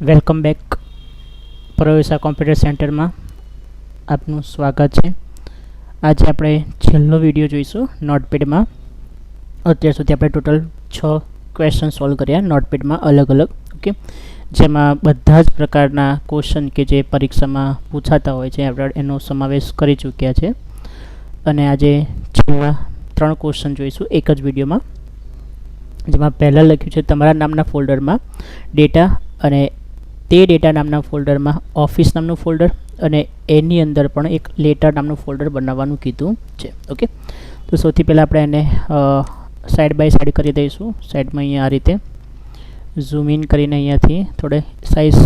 Welcome back પ્રવેશા computer સેન્ટરમાં આપનું સ્વાગત છે. આજે આપણે છેલ્લો વીડિયો જોઈશું નોટપેડમાં. અત્યાર સુધી આપણે ટોટલ છ ક્વેશ્ચન સોલ્વ કર્યા નોટપેડમાં અલગ અલગ, ઓકે? જેમાં બધા જ પ્રકારના ક્વેશ્ચન કે જે પરીક્ષામાં પૂછાતા હોય છે, આપણે એનો સમાવેશ કરી ચૂક્યા છે. અને આજે છેલ્લા ત્રણ ક્વેશ્ચન જોઈશું એક જ વિડીયોમાં. જેમાં પહેલાં લખ્યું છે તમારા નામના ફોલ્ડરમાં ડેટા અને તે ડેટા નામના ફોલ્ડરમાં ઓફિસ નામનું ફોલ્ડર અને એની અંદર પણ એક લેટર નામનું ફોલ્ડર બનાવવાનું કીધું છે ઓકે તો સૌથી પહેલાં આપણે એને સાઈડ બાય સાઈડ કરી દઈશું. સાઈડમાં અહીંયા આ રીતે ઝૂમ ઇન કરીને અહીંયાથી થોડે સાઇઝ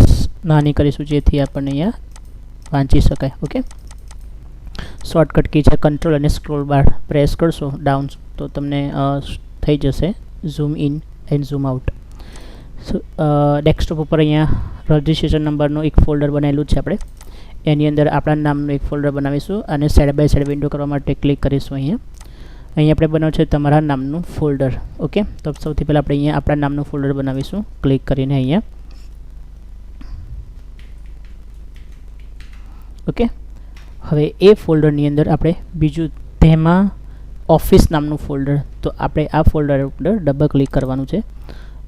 નાની કરીશું, જેથી આપણને અહીંયા વાંચી શકાય ઓકે શોર્ટકટ કી છે કંટ્રોલ અને સ્ક્રોલ બાર પ્રેસ કરશો ડાઉન તો તમને થઈ જશે zoom in and zoom out desktop ઉપર અહીંયા રજિસ્ટ્રેશન નંબરનું એક ફોલ્ડર બનાવેલું છે આપણે. એની અંદર આપણા નામનું એક ફોલ્ડર બનાવીશું અને સાઈડ બાય સાઈડ વિન્ડો કરવા માટે ક્લિક કરીશું અહીંયા. અહીં આપણે બનાવ્યું છે તમારા નામનું ફોલ્ડર ઓકે તો સૌથી પહેલાં આપણે અહીંયા આપણા નામનું ફોલ્ડર બનાવીશું. ક્લિક કરીને અહીંયા. ઓકે હવે એ ફોલ્ડરની અંદર આપણે બીજું તેમાં ઓફિસ નામનું ફોલ્ડર તો આપણે આ ફોલ્ડર ઉપર ડબલ ક્લિક કરવાનું છે.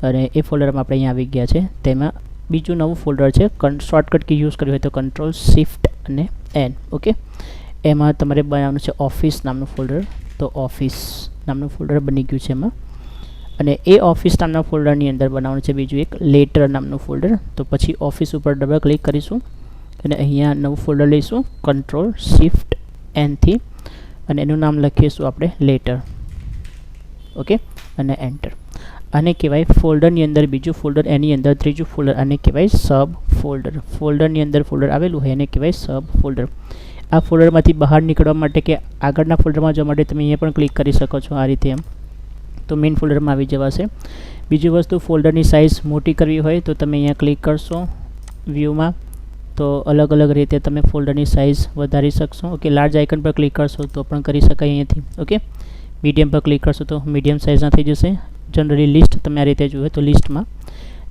અને એ ફોલ્ડરમાં આપણે અહીંયા આવી ગયા છે. તેમાં બીજું નવું ફોલ્ડર છે. શોર્ટકટ કી યુઝ કર્યું હોય તો કંટ્રોલ શિફ્ટ અને એન ઓકે એમાં તમારે બનાવવાનું છે ઓફિસ નામનું ફોલ્ડર તો ઓફિસ નામનું ફોલ્ડર બની ગયું છે એમાં. અને એ ઓફિસ નામના ફોલ્ડરની અંદર બનાવવાનું છે બીજું એક લેટર નામનું ફોલ્ડર તો પછી ઓફિસ ઉપર ડબલ ક્લિક કરીશું. અને અહીંયા નવું ફોલ્ડર લઈશું. કંટ્રોલ શિફ્ટ એનથી અને એનું નામ લખીશું આપણે લેટર ઓકે અને એન્ટર આને કહેવાય ફોલ્ડરની અંદર બીજું ફોલ્ડર એની અંદર ત્રીજું ફોલ્ડર આને કહેવાય સબ ફોલ્ડર ફોલ્ડરની અંદર ફોલ્ડર આવેલું હોય એને કહેવાય સબ ફોલ્ડર આ ફોલ્ડરમાંથી બહાર નીકળવા માટે કે આગળના ફોલ્ડરમાં જવા માટે તમે અહીંયા પણ ક્લિક કરી શકો છો આ રીતે એમ. તો મેઇન ફોલ્ડરમાં આવી જવાશે બીજી વસ્તુ ફોલ્ડરની સાઇઝ મોટી કરવી હોય તો તમે અહીંયા ક્લિક કરશો વ્યૂમાં તો અલગ અલગ રીતે તમે ફોલ્ડરની સાઇઝ વધારી શકશો. ઓકે લાર્જ આઇકન પર ક્લિક કરશો તો પણ કરી શકાય અહીંયાથી. ઓકે મીડિયમ પર ક્લિક કરશો તો મીડિયમ સાઇઝના થઈ જશે. જનરલી લિસ્ટ તમે આ રીતે જુઓ તો લિસ્ટમાં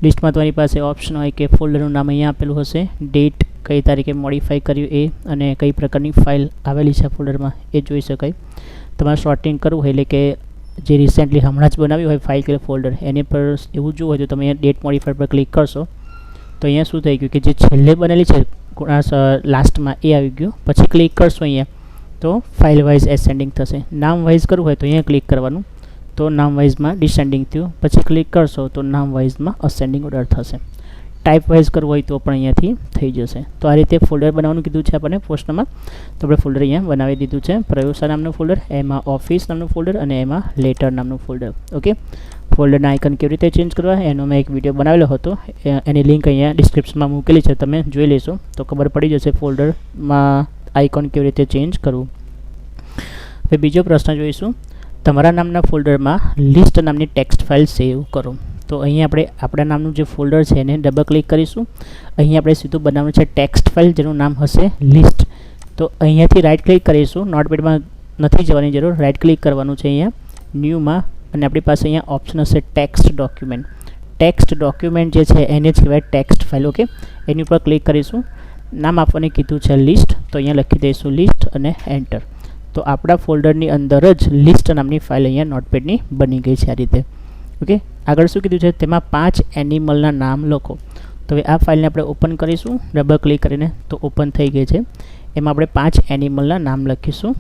લિસ્ટમાં તમારી પાસે ઓપ્શન હોય કે ફોલ્ડરનું નામ અહીંયા આપેલું હશે ડેટ કઈ તારીખે મોડિફાઈ કર્યું એ અને કઈ પ્રકારની ફાઇલ આવેલી છે ફોલ્ડરમાં એ જોઈ શકાય. તમારે શોર્ટિંગ કરવું હોય એટલે કે જે રિસેન્ટલી હમણાં જ બનાવ્યું હોય ફાઇલ કે ફોલ્ડર એની પર એવું જોવું હોય તો તમે અહીંયા ડેટ મોડિફાઈ પર ક્લિક કરશો. તો અહીંયા શું થઈ ગયું કે જે છેલ્લે બનેલી છે લાસ્ટમાં એ આવી ગયું. પછી ક્લિક કરશો અહીંયા તો ફાઇલ વાઇઝ એસેન્ડિંગ થશે. નામ વાઇઝ કરવું હોય તો અહીંયા ક્લિક કરવાનું. તો નામ વાઇઝમાં ડિસેન્ડિંગ થયું. પછી ક્લિક કરશો તો નામ વાઇઝમાં અસેન્ડિંગ ઓર્ડર થશે. ટાઈપ વાઇઝ કરવું હોય તો પણ અહીંયાથી થઈ જશે. તો આ રીતે ફોલ્ડર બનાવવાનું કીધું છે આપણને પોસ્ટમાં તો આપણે ફોલ્ડર અહીંયા બનાવી દીધું છે. પ્રયોગશા નામનું ફોલ્ડર એમાં ઓફિસ નામનું ફોલ્ડર અને એમાં લેટર નામનું ફોલ્ડર ઓકે ફોલ્ડરના આઇકન કેવી રીતે ચેન્જ કરવા? એનો મેં એક વીડિયો બનાવેલો હતો. એની લિંક અહીંયા ડિસ્ક્રિપ્શનમાં મૂકેલી છે. તમે જોઈ લેશો. તો ખબર પડી જશે ફોલ્ડરમાં આઇકોન કેવી રીતે ચેન્જ કરવું. હવે બીજો પ્રશ્ન જોઈશું. તમારા નામના ફોલ્ડરમાં લિસ્ટ નામની ટેક્સ્ટ ફાઇલ સેવ કરો. તો અહીં આપણે આપણા નામનું જે ફોલ્ડર છે એને ડબલ ક્લિક કરીશું. અહીં આપણે સીધું બનાવવાનું છે ટેક્સ્ટ ફાઇલ, જેનું નામ હશે લિસ્ટ. તો અહીંયાથી રાઇટ ક્લિક કરીશું. નોટપેડમાં નથી જવાની જરૂર. રાઇટ ક્લિક કરવાનું છે અહીંયા. ન્યૂમાં અને આપણી પાસે અહીંયા ઓપ્શન હશે ટેક્સ્ટ ડોક્યુમેન્ટ ટેક્સ્ટ ડોક્યુમેન્ટ જે છે એને જ કહેવાય ટેક્સ્ટ ફાઇલ ઓકે એની ઉપર ક્લિક કરીશું. નામ આપવાને કીધું છે લિસ્ટ. તો અહીંયા લખી દઈશું લિસ્ટ અને એન્ટર તો આપણા ફોલ્ડરની અંદર જ લિસ્ટ નામની ફાઇલ અહીંયા નોટપેડની બની ગઈ છે આ રીતે. ઓકે આગળ શું કીધું છે? તેમાં પાંચ એનિમલના નામ લખો. તો હવે આ ફાઇલને આપણે ઓપન કરીશું. ડબલ ક્લિક કરીને તો ઓપન થઈ ગઈ છે. એમાં આપણે પાંચ એનિમલના નામ લખીશું.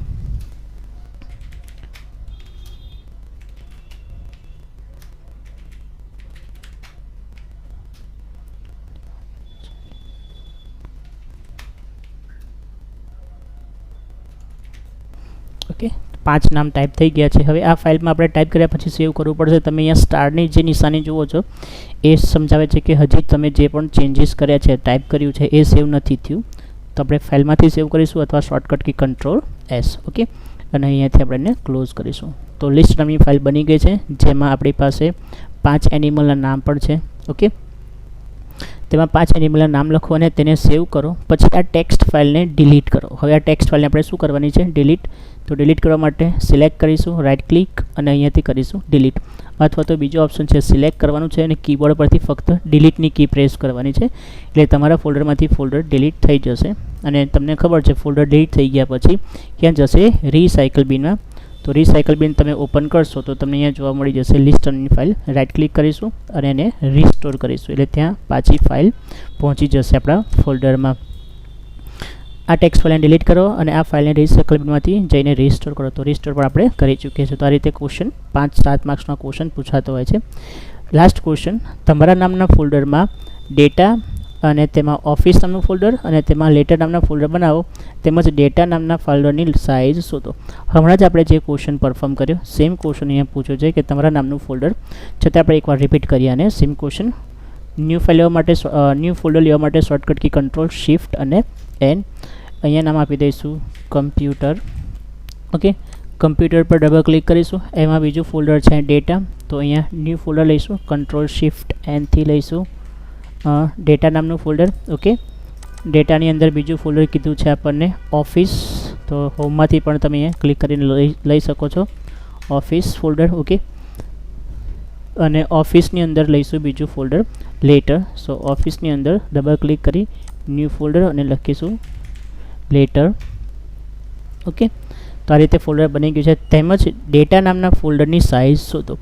પાંચ નામ ટાઈપ થઈ ગયા છે. હવે આ ફાઇલમાં આપણે ટાઈપ કર્યા પછી સેવ કરવું પડશે. તમે અહીંયા સ્ટારની જે નિશાની જુઓ છો, એ સમજાવે છે કે હજી તમે જે પણ ચેન્જીસ કર્યા છે ટાઈપ કર્યું છે, એ સેવ નથી થયું. તો આપણે ફાઇલમાંથી સેવ કરીશું અથવા shortcut key control S okay અને અહીંયાથી આપણે એને ક્લોઝ કરીશું. તો લિસ્ટ નામની ફાઇલ બની ગઈ છે, જેમાં આપણી પાસે પાંચ એનિમલના નામ પણ છે ઓકે તેમાં પાંચ એનિમલના નામ લખો અને તેને સેવ કરો. પછી આ ટેક્સ્ટ ફાઇલને ડિલીટ કરો. હવે આ ટેક્સ્ટ ફાઇલને આપણે શું કરવાની છે? ડિલીટ તો ડિલીટ કરવા માટે સિલેક્ટ કરીશું રાઇટ ક્લિક અને અહીંયાથી કરીશું ડિલીટ અથવા તો બીજો ઓપ્શન છે સિલેક્ટ કરવાનું છે અને કીબોર્ડ પરથી ફક્ત ડિલીટની કી પ્રેસ કરવાની છે. એટલે તમારા ફોલ્ડરમાંથી ફોલ્ડર ડિલીટ થઈ જશે. અને તમને ખબર છે ફોલ્ડર ડિલીટ થઈ ગયા પછી ક્યાં જશે? રિસાયકલ બિનમાં તો રીસાયકલ બિન તમે ઓપન કરશો તો તમને અહીંયા જોવા મળી જશે લિસ્ટની ફાઇલ રાઇટ ક્લિક કરીશું અને એને રિસ્ટોર કરીશું. એટલે ત્યાં પાછી ફાઇલ પહોંચી જશે આપણા ફોલ્ડરમાં આ ટેક્સ ફાઇલને ડિલીટ કરો અને આ ફાઇલને રિસાયકલ બિનમાંથી જઈને રિસ્ટોર કરો. તો રિસ્ટોર પણ આપણે કરી ચૂકીએ છીએ. તો આ રીતે ક્વેશ્ચન પાંચ, સાત માર્ક્સનો ક્વેશ્ચન પૂછાતો હોય છે. લાસ્ટ ક્વેશ્ચન તમારા નામના ફોલ્ડરમાં ડેટા અને તેમાં ઓફિસ નામનું ફોલ્ડર અને તેમાં લેટર નામના ફોલ્ડર બનાવો. તેમજ ડેટા નામના ફોલ્ડરની સાઇઝ શોધો. હમણાં જ આપણે જે ક્વેશ્ચન પરફોર્મ કર્યો સેમ ક્વેશ્ચન અહીંયા પૂછ્યો છે કે તમારા નામનું ફોલ્ડર છતાં આપણે એકવાર રિપીટ કરીએ અને સેમ ક્વેશ્ચન ન્યૂ ફાઇલ લેવા માટે ન્યૂ ફોલ્ડર લેવા માટે શોર્ટકટ કી કંટ્રોલ શિફ્ટ અને એન અહીંયા નામ આપી દઈશું કમ્પ્યુટર ઓકે કમ્પ્યુટર પર ડબલ ક્લિક કરીશું. એમાં બીજું ફોલ્ડર છે ડેટા તો અહીંયા ન્યૂ ફોલ્ડર લઈશું કંટ્રોલ શિફ્ટ એનથી લઈશું. ડેટા નામનું ફોલ્ડર ઓકે ડેટાની અંદર બીજું ફોલ્ડર કીધું છે આપણને ઓફિસ તો હોમમાંથી પણ તમે અહીંયા ક્લિક કરીને લઈ શકો છો. ઓફિસ ફોલ્ડર ઓકે અને ઓફિસની અંદર લઈશું બીજું ફોલ્ડર લેટર સો ઓફિસની અંદર ડબલ ક્લિક કરી ન્યૂ ફોલ્ડર અને લખીશું લેટર ઓકે તો આ રીતે ફોલ્ડર બની ગયું છે. તેમજ ડેટા નામના ફોલ્ડરની સાઇઝ શોધો.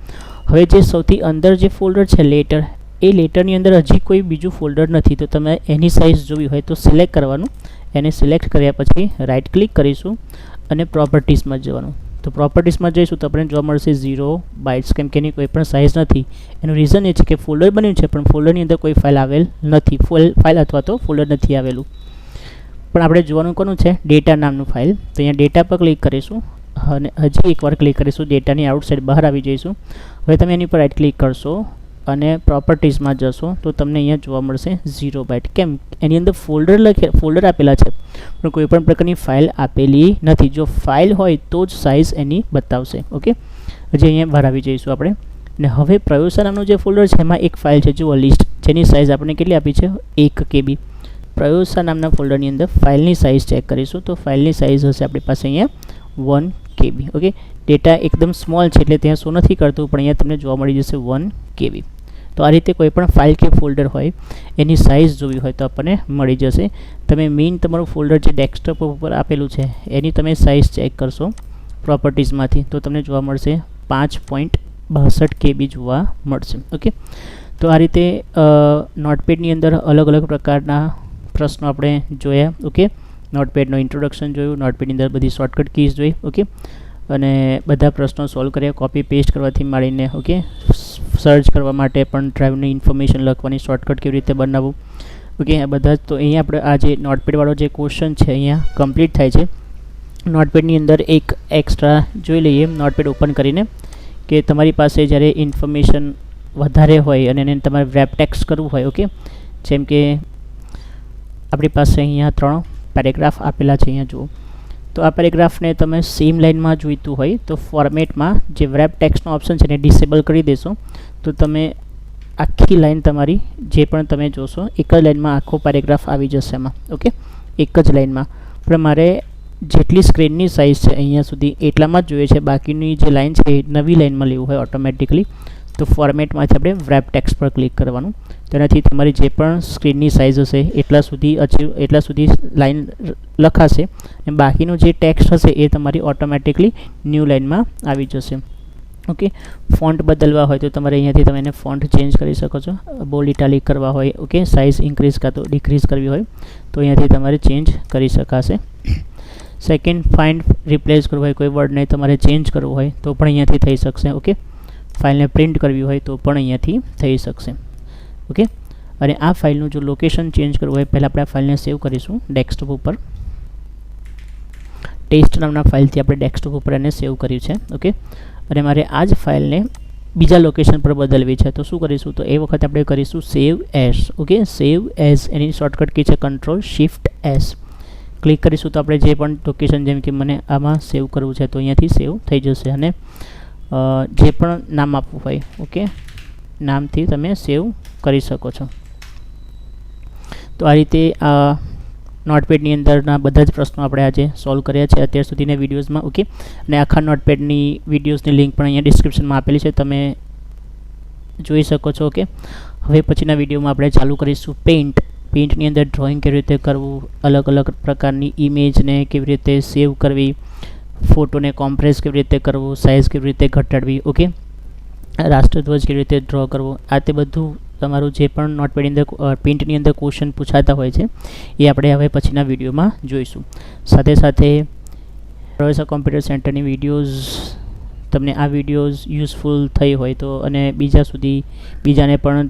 હવે જે સૌથી અંદર જે ફોલ્ડર છે લેટર એ લેટરની અંદર હજી કોઈ બીજું ફોલ્ડર નથી, તો તમે એની સાઇઝ જોવી હોય તો સિલેક્ટ કરવાનું. એને સિલેક્ટ કર્યા પછી રાઇટ ક્લિક કરીશું અને પ્રોપર્ટીઝમાં જવાનું. તો પ્રોપર્ટીઝમાં જઈશું તો આપણે જોવા મળશે ઝીરો બાઇટ્સ કેમ કે એની કોઈ પણ સાઇઝ નથી. એનું રીઝન એ છે કે ફોલ્ડર બન્યું છે, પણ ફોલ્ડરની અંદર કોઈ ફાઇલ આવેલ નથી. ફોલ ફાઇલ અથવા તો ફોલ્ડર નથી આવેલું. પણ આપણે જોવાનું કોનું છે? ડેટા નામનું ફાઇલ તો અહીંયા ડેટા પર ક્લિક કરીશું અને હજી એકવાર ક્લિક કરીશું. ડેટાની આઉટસાઇડ બહાર આવી જઈશું. હવે તમે એની પર રાઇટ ક્લિક કરશો. અને પ્રોપર્ટીઝમાં જશો, તો તમને અહીંયા જોવા મળશે ઝીરો બાઇટ કેમ? એની અંદર ફોલ્ડર લખે ફોલ્ડર આપેલા છે, પણ કોઈ પ્રકારની ફાઇલ આપેલી નથી. જો ફાઇલ હોય તો જ સાઇઝ એની બતાવશે ઓકે હજી અહીંયા ભરાવી જઈશું આપણે. ને હવે પ્રયોસા નામનું જે ફોલ્ડર છે, એમાં એક ફાઇલ છે, જુઓ લિસ્ટ જેની સાઇઝ આપણે કેટલી આપી છે? એક કેબી પ્રયોસા નામના ફોલ્ડરની અંદર ફાઇલની સાઇઝ ચેક કરીશું, તો ફાઇલની સાઇઝ હશે આપણી પાસે અહીંયા વન કેબી ઓકે ડેટા એકદમ સ્મોલ છે, એટલે ત્યાં શું નથી કરતું, પણ અહીંયા તમને જોવા મળી જશે વન કેબી તો આ રીતે કોઈ પણ ફાઇલ કે ફોલ્ડર હોય, એની સાઇઝ જોવી હોય તો આપણને મળી જશે. તમે મેઇન તમારું ફોલ્ડર જે ડેસ્કટોપ ઉપર આપેલું છે, એની તમે સાઇઝ ચેક કરશો પ્રોપર્ટીઝમાંથી તો તમને જોવા મળશે પાંચ પોઈન્ટ બાસઠ કેબી જોવા મળશે. ઓકે તો આ રીતે નોટપેડની અંદર અલગ અલગ પ્રકારના પ્રશ્નો આપણે જોયા. ઓકે નોટપેડનો ઇન્ટ્રોડક્શન જોયું નોટપેડની અંદર બધી શોર્ટકટ કીઝ જોઈ. ઓકે અને બધા પ્રશ્નો સોલ્વ કર્યા કોપી પેસ્ટ કરવાથી માંડીને ઓકે સર્ચ કરવા માટે પણ ડ્રાઈવની ઇન્ફોર્મેશન લખવાની શોર્ટકટ કેવી રીતે બનાવવું? ઓકે આ બધા જ તો અહીંયા આપણે આ જે નોટપેડવાળો જે ક્વેશ્ચન છે અહીંયા કમ્પ્લીટ થાય છે. નોટપેડની અંદર એક એક્સ્ટ્રા જોઈ લઈએ નોટપેડ ઓપન કરીને, કે તમારી પાસે જ્યારે ઇન્ફોર્મેશન વધારે હોય અને એને તમારે વેબ ટેક્સ કરવું હોય ઓકે જેમ કે આપણી પાસે અહીંયા ત્રણ પેરેગ્રાફ આપેલા છે અહીંયા, જુઓ. તો આ પેરેગ્રાફને તમે સેમ લાઇનમાં જોઈતું હોય, તો ફોર્મેટમાં જે વેબ ટેક્સનો ઓપ્શન છે એને ડિસેબલ કરી દેશો. તો તમે આખી લાઇન તમારી, જે પણ તમે જોશો, એક જ લાઇનમાં આખો પેરેગ્રાફ આવી જશે એમાં ઓકે એક જ લાઇનમાં પણ મારે જેટલી સ્ક્રીનની સાઇઝ છે અહીંયા સુધી એટલામાં જ જોઈએ છે, બાકીની જે લાઇન છે એ નવી લાઇનમાં લેવું હોય ઓટોમેટિકલી તો ફોર્મેટમાંથી આપણે વ્રેપ ટેક્સ પર ક્લિક કરવાનું. તેનાથી તમારી જે પણ સ્ક્રીનની સાઇઝ હશે, એટલા સુધી અચીવ એટલા સુધી લાઇન લખાશે. અને બાકીનું જે ટેક્સ્ટ હશે એ તમારી ઓટોમેટિકલી ન્યૂ લાઇનમાં આવી જશે. ઓકે ફોન્ટ બદલવા હોય તો તમારે અહીંયાથી તમે એને ફોન્ટ ચેન્જ કરી શકો છો. બોલ્ડ ઇટાલિક કરવા હોય ઓકે સાઇઝ ઇન્ક્રીઝ કાં તો ડિક્રીઝ કરવી હોય, તો અહીંયાથી તમારે ચેન્જ કરી શકાશે. સેકન્ડ ફાઇન્ડ રિપ્લેસ કરવું હોય, કોઈ વર્ડને તમારે ચેન્જ કરવું હોય, તો પણ અહીંયાથી થઈ શકશે ઓકે ફાઇલને પ્રિન્ટ કરવી હોય, તો પણ અહીંયાથી થઈ શકશે ઓકે અને આ ફાઇલનું જો લોકેશન ચેન્જ કરવું હોય, પહેલાં આપણે આ ફાઇલને સેવ કરીશું ડેસ્કટોપ ઉપર. ટેસ્ટ નામના ફાઇલથી આપણે ડેસ્કટોપ ઉપર એને સેવ કર્યું છે ઓકે અને મારે આ જ ફાઇલને બીજા લોકેશન પર બદલવી છે. તો શું કરીશું? તો એ વખતે આપણે કરીશું save as okay save as એની શોર્ટકટ કી છે કંટ્રોલ શિફ્ટ એસ ક્લિક કરીશું તો આપણે જે પણ લોકેશન જેમ કે મને આમાં સેવ કરવું છે તો અહીંયાથી સેવ થઈ જશે. અને જે પણ નામ આપવું હોય ઓકે નામથી તમે સેવ કરી શકો છો. તો આ રીતે નોટપેડની અંદરના બધા જ પ્રશ્નો આપણે આજે સોલ્વ કર્યા છે અત્યાર સુધીના વિડીયોઝમાં ઓકે અને આખા નોટપેડની વિડીયોઝની લિંક પણ અહીંયા ડિસ્ક્રિપ્શનમાં આપેલી છે, તમે જોઈ શકો છો ઓકે હવે પછીના વિડીયોમાં આપણે ચાલુ કરીશું પેઇન્ટ પેઇન્ટની અંદર ડ્રોઈંગ કેવી રીતે કરવું, અલગ અલગ પ્રકારની ઇમેજને કેવી રીતે સેવ કરવી ફોટોને કોમ્પ્રેસ કેવી રીતે કરવું સાઇઝ કેવી રીતે ઘટાડવી ઓકે રાષ્ટ્રધ્વજ કેવી રીતે ડ્રો કરવો, આ તે બધું તમારું જે પણ નોટપેડની અંદર પ્રિન્ટની અંદર ક્વેશ્ચન પૂછાતા હોય છે, એ આપણે હવે પછીના વિડીયોમાં જોઈશું. સાથે સાથે પ્રોફેસર કોમ્પ્યુટર સેન્ટરની વિડીયોઝ તમને આ વિડીયોઝ યુઝફુલ થઈ હોય તો, અને બીજા સુધી બીજાને પણ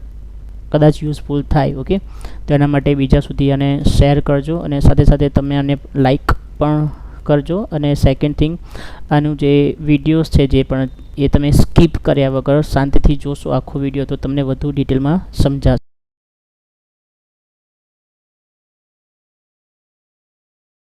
કદાચ યુઝફુલ થાય, ઓકે? તો એના માટે બીજા સુધી આને શેર કરજો, અને સાથે સાથે તમે આને લાઈક પણ કરજો, અને સેકન્ડ થિંગ આનું જે વિડીયોઝ છે, જે પણ એ તમે સ્કીપ કર્યા વગર શાંતિથી જોશો આખો વીડિયો તો તમને વધુ ડિટેલમાં સમજાશે.